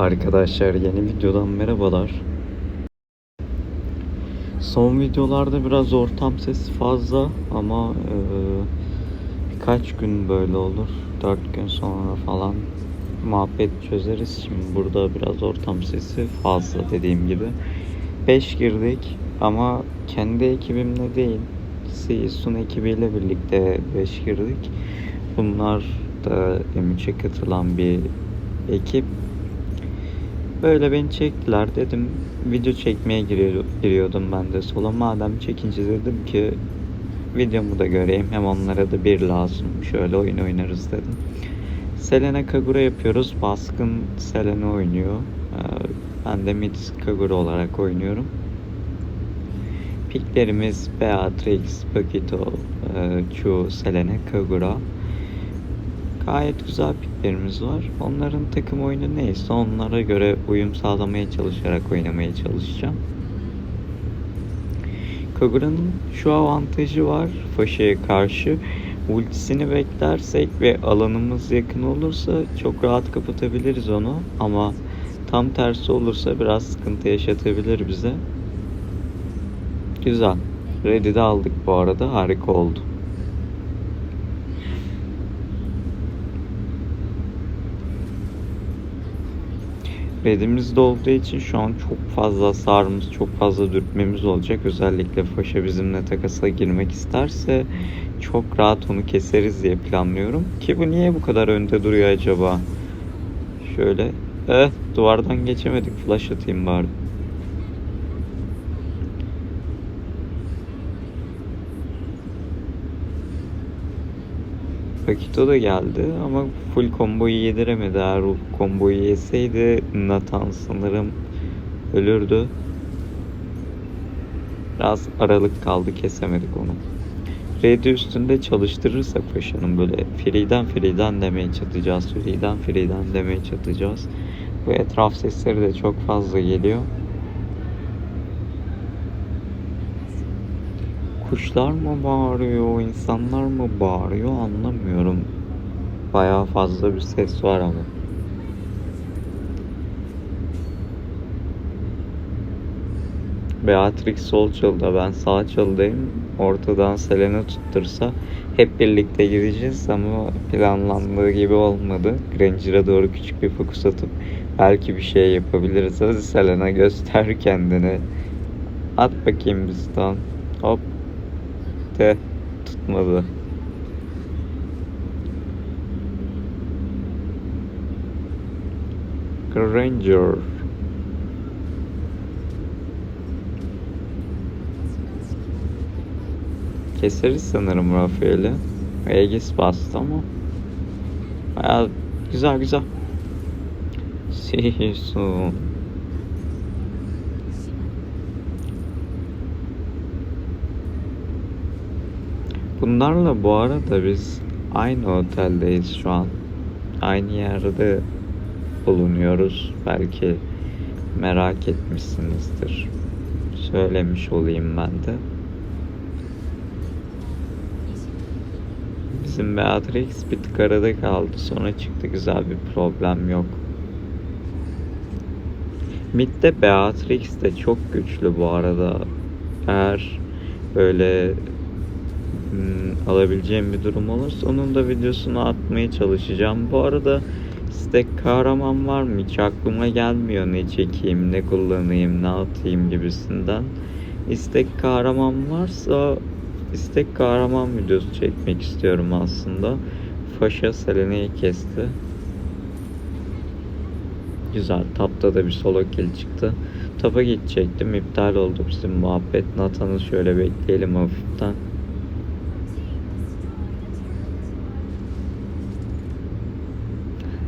Arkadaşlar yeni videodan merhabalar. Son videolarda biraz ortam sesi fazla ama e, birkaç gün böyle olur. 4 gün sonra falan muhabbet çözeriz. Şimdi burada biraz ortam sesi fazla dediğim gibi. 5 girdik ama kendi ekibimle değil. Siysun ekibiyle birlikte 5 girdik. Bunlar da M3'e katılan bir ekip. Böyle beni çektiler dedim video çekmeye giriyor- giriyordum ben de sola madem çekince dedim ki videomu da göreyim hem onlara da bir lazım şöyle oyun oynarız dedim. Selena Kagura yapıyoruz baskın Selena oynuyor Ee, ben de mid Kagura olarak oynuyorum. Piklerimiz Beatrix, Paquito, e, Chu, Selena, Kagura. Gayet güzel piklerimiz var. Onların takım oyunu neyse onlara göre uyum sağlamaya çalışarak oynamaya çalışacağım. Kagura'nın şu avantajı var Faşa'ya karşı. Ultisini beklersek ve alanımız yakın olursa çok rahat kapatabiliriz onu. Ama tam tersi olursa biraz sıkıntı yaşatabilir bize. Güzel. Ready de aldık bu arada. Harika oldu. Redimizde olduğu için şu an çok fazla hasarımız, çok fazla dürtmemiz olacak. Özellikle Faşa bizimle takasa girmek isterse çok rahat onu keseriz diye planlıyorum. Ki bu niye bu kadar önde duruyor acaba? Şöyle. Eh duvardan geçemedik. Flash atayım bari. Pakito da geldi ama full komboyu yediremedi. Eğer o komboyu yeseydi Nathan sanırım ölürdü. Biraz aralık kaldı kesemedik onu. Red'i üstünde çalıştırırsak Paşa'nın böyle free'den free'den demeye çatacağız. Free'den free'den demeye çatacağız. Bu etraf sesleri de çok fazla geliyor. Kuşlar mı bağırıyor, insanlar mı bağırıyor anlamıyorum. Bayağı fazla bir ses var ama. Beatrix sol çalıda, ben sağ çalıdayım. Ortadan Selena tuttursa hep birlikte gideceğiz ama planlandığı gibi olmadı. Granger'a doğru küçük bir fokus atıp belki bir şey yapabiliriz. Hadi Selena göster kendini. At bakayım stun. Hop de tutmadı. Granger. Keseriz sanırım Rafael'i. Aegis bastı ama. Baya güzel güzel. Sisu. Bunlarla bu arada biz aynı oteldeyiz şu an. Aynı yerde bulunuyoruz. Belki merak etmişsinizdir. Söylemiş olayım ben de. Bizim Beatrix bir tık kaldı. Sonra çıktı güzel bir problem yok. Mid'de Beatrix de çok güçlü bu arada. Eğer böyle alabileceğim bir durum olursa onun da videosunu atmaya çalışacağım. Bu arada stack kahraman var mı? Hiç aklıma gelmiyor ne çekeyim, ne kullanayım, ne atayım gibisinden. İstek kahraman varsa istek kahraman videosu çekmek istiyorum aslında. Faşa Selena'yı kesti. Güzel. Tapta da bir solo kill çıktı. Tapa gidecektim. iptal oldu bizim muhabbet. Nathan'ı şöyle bekleyelim hafiften.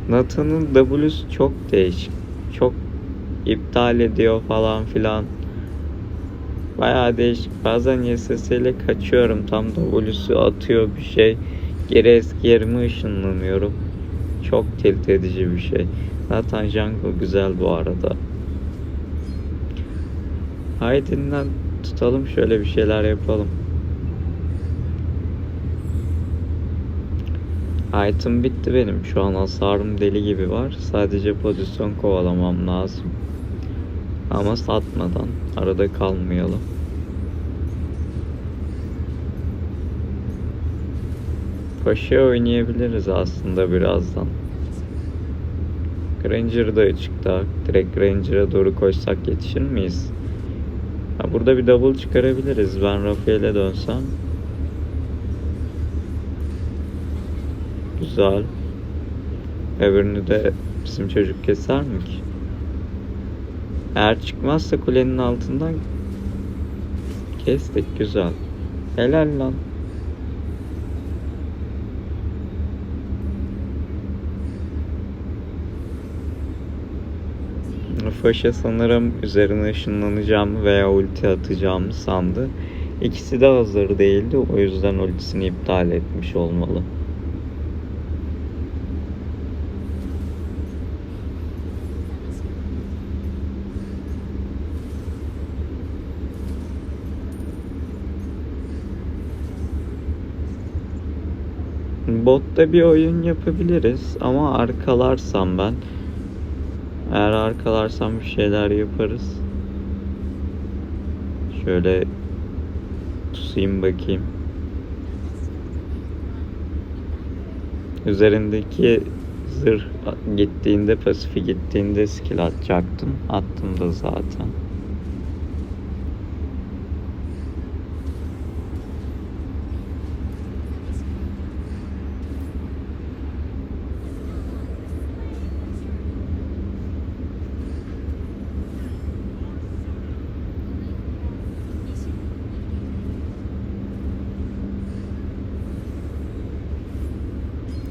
Nathan'ın W'su çok değişik. Çok iptal ediyor falan filan. Bayağı değişik. Bazen YSS ile kaçıyorum. Tam W'su atıyor bir şey. Geri eski yerime ışınlanıyorum. Çok tilt edici bir şey. Nathan Jungle güzel bu arada. Haydi'nden tutalım şöyle bir şeyler yapalım. Item bitti benim. Şu an hasarım deli gibi var. Sadece pozisyon kovalamam lazım. Ama satmadan. Arada kalmayalım. Paşa oynayabiliriz aslında birazdan. Granger da açıkta. Direkt Granger'a doğru koşsak yetişir miyiz? Ha, burada bir double çıkarabiliriz. Ben Rafael'e dönsem. Güzel. Öbürünü de bizim çocuk keser mi ki? Eğer çıkmazsa kulenin altından kestik güzel. Helal lan. Faşa sanırım üzerine ışınlanacağımı veya ulti atacağımı sandı. İkisi de hazır değildi. O yüzden ultisini iptal etmiş olmalı. Botta bir oyun yapabiliriz ama arkalarsam ben eğer arkalarsam bir şeyler yaparız. Şöyle tutayım bakayım. Üzerindeki zırh gittiğinde pasifi gittiğinde skill atacaktım. Attım da zaten.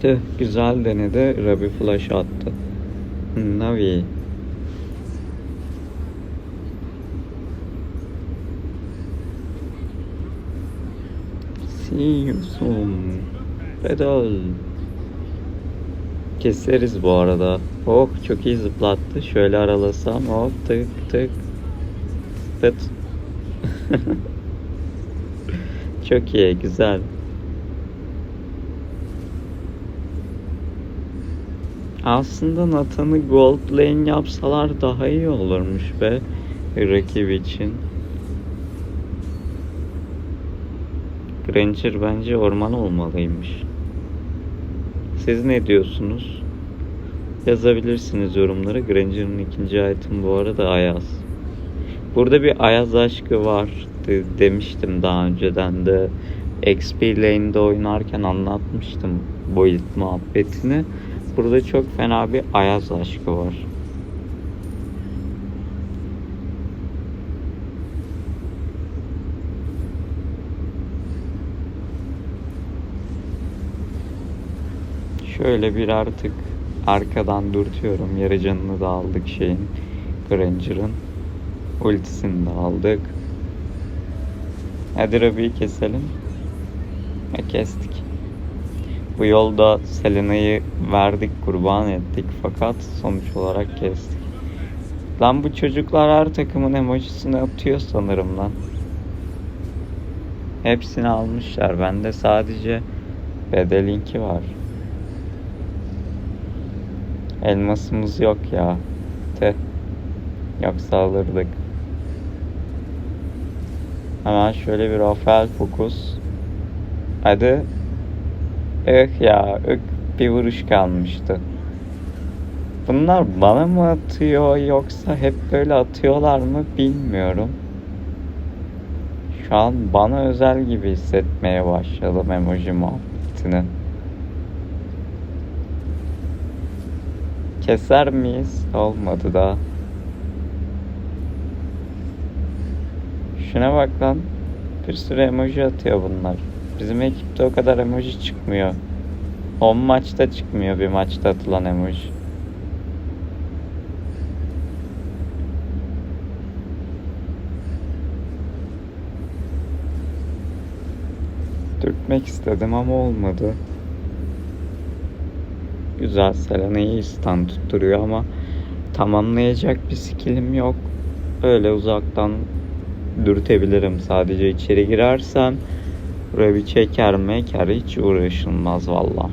Tüh, güzel denedi. Rabi flash attı. Navi. See you soon. Pedal. Keseriz bu arada. Oh çok iyi zıplattı. Şöyle aralasam hop tık tık. Tıt. çok iyi güzel. Aslında Nathan'ı gold lane yapsalar daha iyi olurmuş be rakip için. Granger bence orman olmalıymış. Siz ne diyorsunuz? Yazabilirsiniz yorumlara. Granger'ın ikinci item bu arada Ayaz. Burada bir Ayaz aşkı var de- demiştim daha önceden de. XP lane'de oynarken anlatmıştım bu muhabbetini. Burada çok fena bir Ayaz aşkı var. Şöyle bir artık arkadan dürtüyorum. Yarı canını da aldık şeyin. Granger'ın. Ultisini de aldık. Hadi Rabi'yi keselim. Ve kestik. Bu yolda Selena'yı verdik, kurban ettik fakat sonuç olarak kestik. Lan bu çocuklar her takımın emojisini atıyor sanırım lan. Hepsini almışlar. Bende sadece bedelinki var. Elmasımız yok ya. Te. Yoksa alırdık. Hemen şöyle bir Rafael fokus. Hadi. Eh ya, ök bir vuruş kalmıştı. Bunlar bana mı atıyor yoksa hep böyle atıyorlar mı bilmiyorum. Şu an bana özel gibi hissetmeye başladım emoji muhabbetini. Keser miyiz? Olmadı da. Şuna bak lan. Bir sürü emoji atıyor bunlar. Bizim ekipte o kadar emoji çıkmıyor. 10 maçta çıkmıyor bir maçta atılan emoji. Dürtmek istedim ama olmadı. Güzel Selena'yı istan tutturuyor ama tamamlayacak bir skillim yok. Öyle uzaktan dürtebilirim sadece içeri girersem Revi çeker meker hiç uğraşılmaz valla.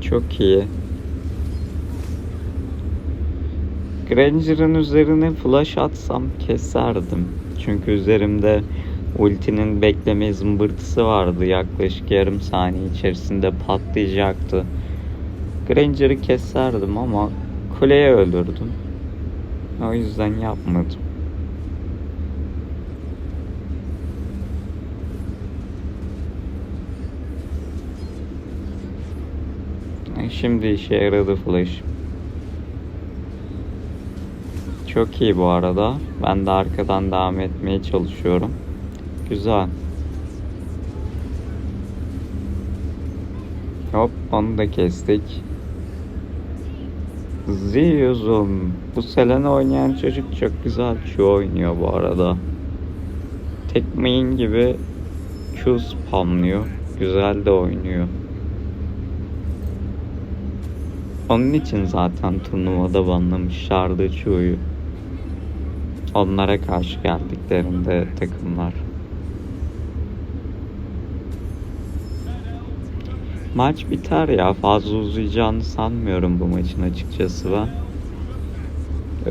Çok iyi. Granger'ın üzerine flash atsam keserdim. Çünkü üzerimde ultinin bekleme zımbırtısı vardı. Yaklaşık yarım saniye içerisinde patlayacaktı. Granger'ı keserdim ama kuleye öldürdüm. O yüzden yapmadım. Şimdi işe yaradı flash. Çok iyi bu arada. Ben de arkadan devam etmeye çalışıyorum. Güzel. Hop onu da kestik. Ziyuzum. Bu Selena oynayan çocuk çok güzel Q oynuyor bu arada. Tek main gibi Q spamlıyor. Güzel de oynuyor. Onun için zaten turnuvada banlamışlardı Q'yu. Onlara karşı geldiklerinde takımlar. Maç biter ya. Fazla uzayacağını sanmıyorum bu maçın açıkçası ben.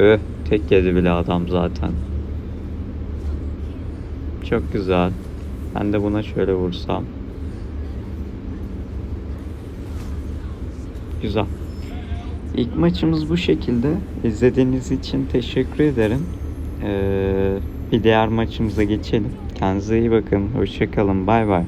Öh, tek yedi bile adam zaten. Çok güzel. Ben de buna şöyle vursam. Güzel. İlk maçımız bu şekilde. İzlediğiniz için teşekkür ederim. Ee, bir diğer maçımıza geçelim. Kendinize iyi bakın. Hoşçakalın. Bay bay.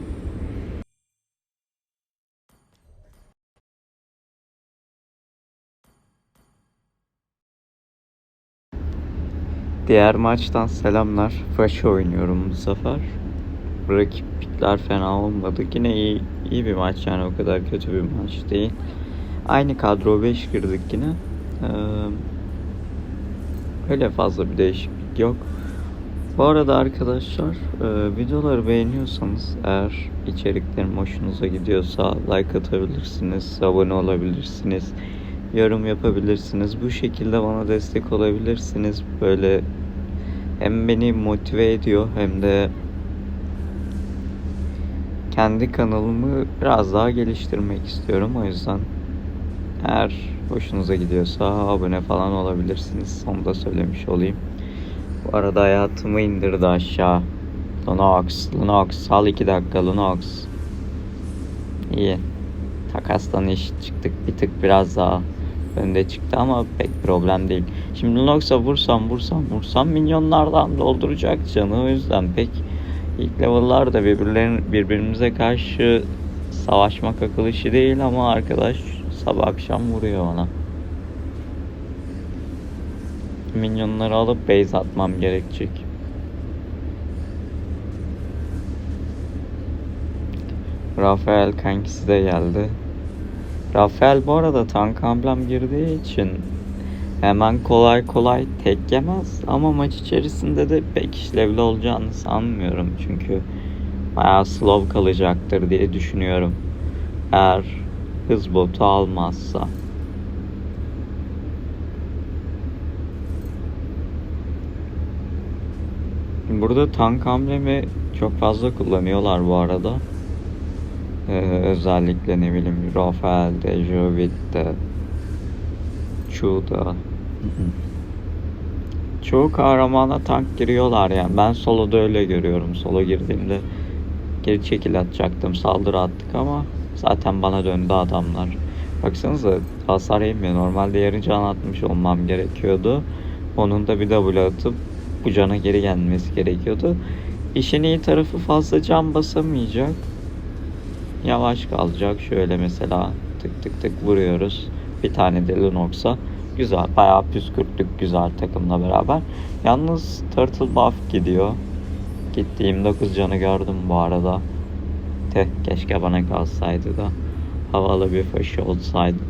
Diğer maçtan selamlar. Fresh oynuyorum bu sefer. Rakipler fena olmadı. Yine iyi, iyi bir maç yani o kadar kötü bir maç değil. Aynı kadro 5 girdik yine. Ee, öyle fazla bir değişiklik yok. Bu arada arkadaşlar e, videoları beğeniyorsanız eğer içeriklerim hoşunuza gidiyorsa like atabilirsiniz, abone olabilirsiniz, yorum yapabilirsiniz. Bu şekilde bana destek olabilirsiniz. Böyle hem beni motive ediyor hem de kendi kanalımı biraz daha geliştirmek istiyorum. O yüzden eğer hoşunuza gidiyorsa abone falan olabilirsiniz. Onu da söylemiş olayım. Bu arada hayatımı indirdi aşağı. Lunox, Lunox. Sal 2 dakika Lunox. İyi. Takastan eşit çıktık. Bir tık biraz daha önde çıktı ama pek problem değil. Şimdi Lunox'a vursam vursam vursam minyonlardan dolduracak canı. O yüzden pek ilk level'larda birbirlerin birbirimize karşı savaşmak akıl işi değil ama arkadaş sabah akşam vuruyor ona. Minyonları alıp base atmam gerekecek. Rafael kankisi de geldi. Rafael bu arada tank amblem girdiği için hemen kolay kolay tek yemez ama maç içerisinde de pek işlevli olacağını sanmıyorum çünkü bayağı slow kalacaktır diye düşünüyorum. Eğer hız botu almazsa. Burada tank amblemi çok fazla kullanıyorlar bu arada. Ee, özellikle ne bileyim Rafael'de, Jovid'de, Chu'da. Çoğu kahramana tank giriyorlar yani. Ben soloda öyle görüyorum. Solo girdiğimde geri çekil atacaktım. Saldırı attık ama zaten bana döndü adamlar. Baksanıza hasar yemiyor. Normalde yarı can atmış olmam gerekiyordu. Onun da bir double atıp bu cana geri gelmesi gerekiyordu. İşin iyi tarafı fazla can basamayacak. Yavaş kalacak. Şöyle mesela tık tık tık vuruyoruz. Bir tane de Lunox'a. Güzel. Bayağı püskürttük güzel takımla beraber. Yalnız Turtle buff gidiyor. Gittiğim 9 canı gördüm bu arada. Teh keşke bana kalsaydı da. Havalı bir faşı olsaydı.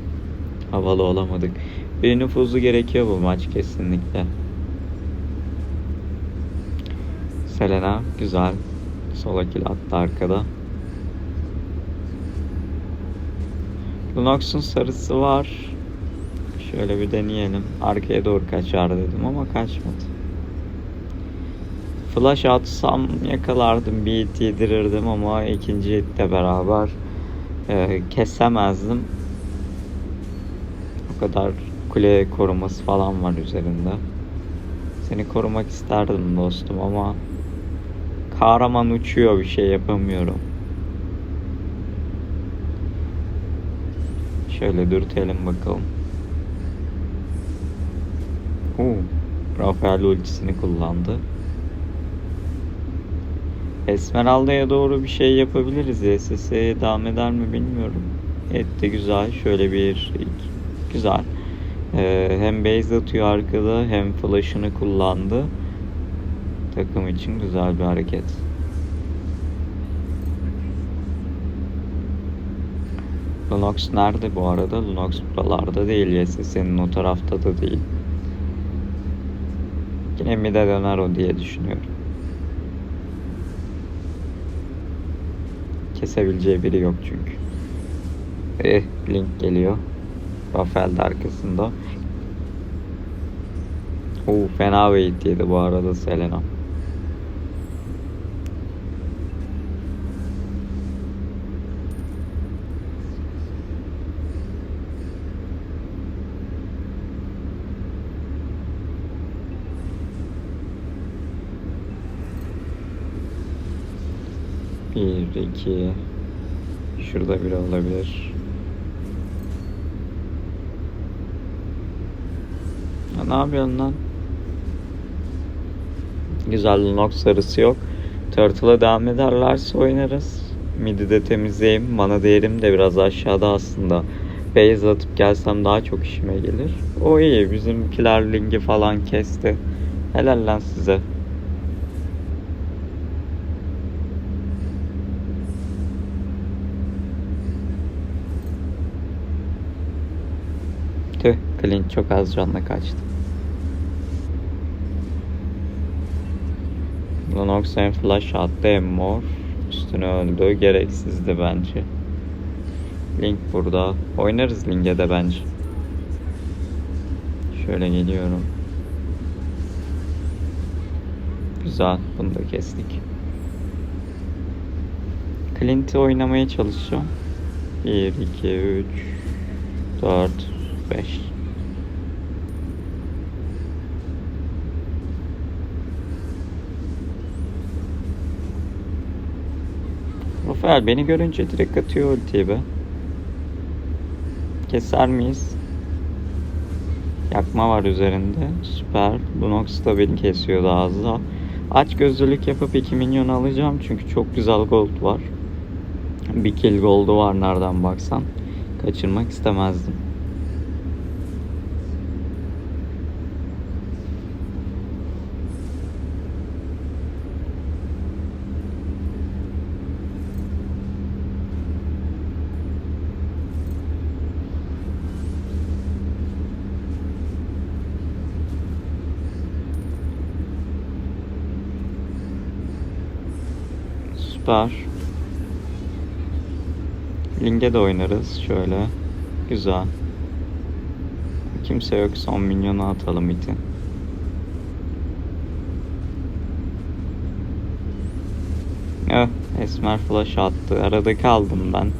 Havalı olamadık. Bir nüfuzu gerekiyor bu maç kesinlikle. Selena güzel. Sola kill attı arkada. Lunox'un sarısı var. Şöyle bir deneyelim. Arkaya doğru kaçar dedim ama kaçmadı. Flash atsam yakalardım. Bir hit yedirirdim ama ikinci hitle beraber e, kesemezdim. O kadar kule koruması falan var üzerinde. Seni korumak isterdim dostum ama kahraman uçuyor bir şey yapamıyorum. Şöyle dürtelim bakalım. Huu, Rafael ultisini kullandı. Esmeralda'ya doğru bir şey yapabiliriz. SS'ye devam eder mi bilmiyorum. Etti güzel. Şöyle bir ilk. Güzel. Ee, hem base atıyor arkada hem flash'ını kullandı. Takım için güzel bir hareket. Lunox nerede bu arada? Lunox buralarda değil. YSS'nin o tarafta da değil. Yine mi de döner o diye düşünüyorum. Kesebileceği biri yok çünkü. Eh, Link geliyor. Rafael de arkasında. Oo, fena bait yedi bu arada Selena. Bir, iki. Şurada biri olabilir. Ya ne yapıyorsun lan? Güzel Lunox sarısı yok. Turtle'a devam ederlerse oynarız. Midi de temizleyeyim. Mana değerim de biraz aşağıda aslında. Base atıp gelsem daha çok işime gelir. O iyi. Bizimkiler lingi falan kesti. Helal lan size. Tüh, Clint çok az canla kaçtı. Lunox'en flash attı Emmor. Üstüne öldü. Gereksizdi bence. Link burada. Oynarız Link'e de bence. Şöyle geliyorum. Güzel. Bunu da kestik. Clint'i oynamaya çalışacağım. 1, 2, 3, 4, 5. Rafael beni görünce direkt atıyor ultiyi be. Keser miyiz? Yakma var üzerinde. Süper. Lunox da beni kesiyor daha az. Aç gözlülük yapıp 2 milyon alacağım çünkü çok güzel gold var. Bir kill gold'u var nereden baksan. Kaçırmak istemezdim. Süper. Link'e de oynarız şöyle. Güzel. Kimse yok son milyonu atalım iti. Eh, Esmer flash attı. Arada kaldım ben.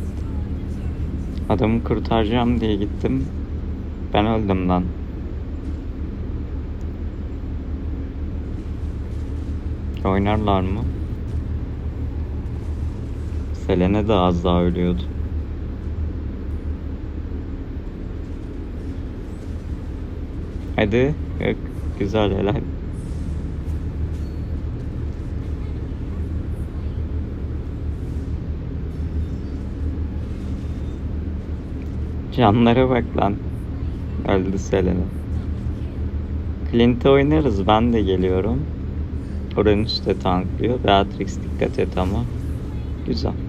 Adamı kurtaracağım diye gittim. Ben öldüm lan. Oynarlar mı? Selene de az daha ölüyordu. Hadi. Yok. Güzel helal. Canlara bak lan. Öldü Selena. Clint'e oynarız. Ben de geliyorum. Uranüs de tanklıyor. Beatrix dikkat et ama. Güzel.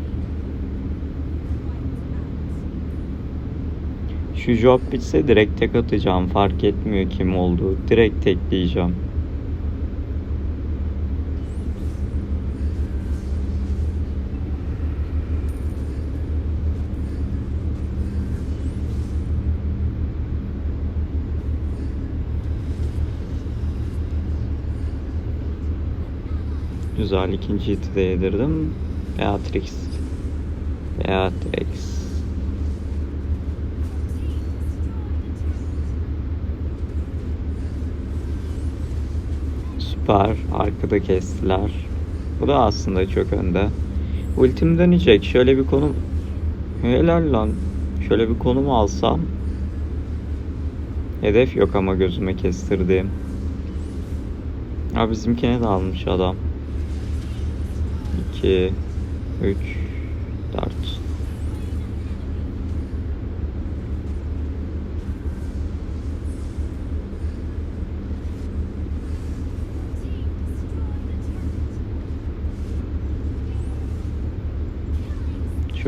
Şu job bitse direkt tek atacağım. Fark etmiyor kim olduğu. Direkt tekleyeceğim. Güzel ikinci de yedirdim. Beatrix. Beatrix. Süper. Arkada kestiler. Bu da aslında çok önde. Ultim dönecek. Şöyle bir konum... Helal lan. Şöyle bir konum alsam. Hedef yok ama gözüme kestirdiğim. Ha bizimkine de almış adam. 2 3 4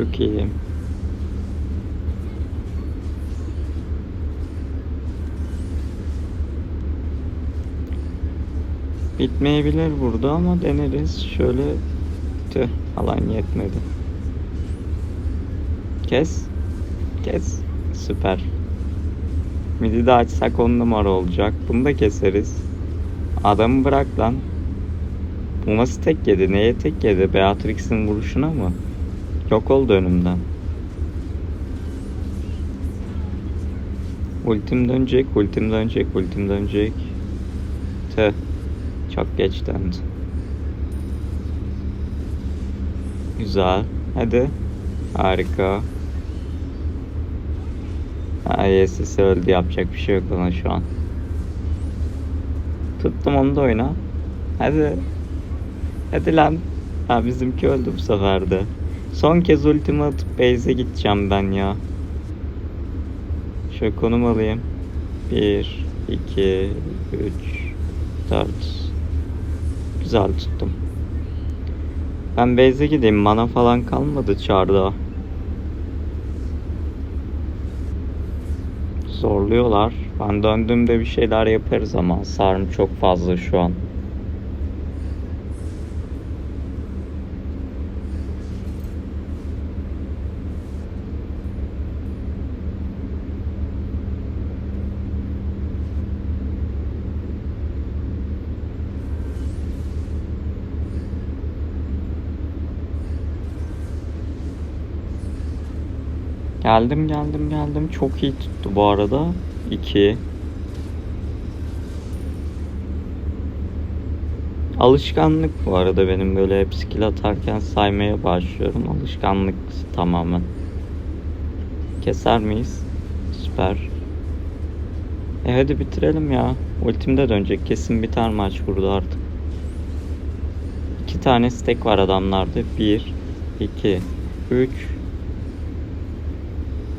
Çok iyi. Bitmeyebilir burada ama deneriz. Şöyle tüh alan yetmedi. Kes. Kes. Süper. Midi de açsak on numara olacak. Bunu da keseriz. Adamı bırak lan. Bu nasıl tek yedi? Neye tek yedi? Beatrix'in vuruşuna mı? Yok oldu önümden. Ultim dönecek, ultim dönecek, ultim dönecek. Tüh. Çok geç döndü. Güzel. Hadi. Harika. ISS öldü yapacak bir şey yok ona şu an. Tuttum onu da oyna. Hadi. Hadi lan. Ha bizimki öldü bu sefer de. Son kez ultimi atıp base'e gideceğim ben ya. Şöyle konum alayım. 1, 2, 3, 4. Güzel tuttum. Ben base'e gideyim. Mana falan kalmadı çarda. Zorluyorlar. Ben döndüğümde bir şeyler yaparız ama sarım çok fazla şu an. Geldim geldim geldim. Çok iyi tuttu bu arada. 2 Alışkanlık bu arada benim böyle hep skill atarken saymaya başlıyorum. Alışkanlık tamamen. Keser miyiz? Süper. E hadi bitirelim ya. Ultimde dönecek. Kesin biter maç burada artık. İki tane stack var adamlarda. 1 2 3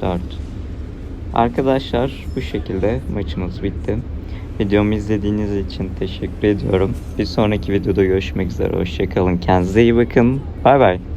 4 Arkadaşlar bu şekilde maçımız bitti. Videomu izlediğiniz için teşekkür ediyorum. Bir sonraki videoda görüşmek üzere. Hoşçakalın. Kendinize iyi bakın. Bay bay.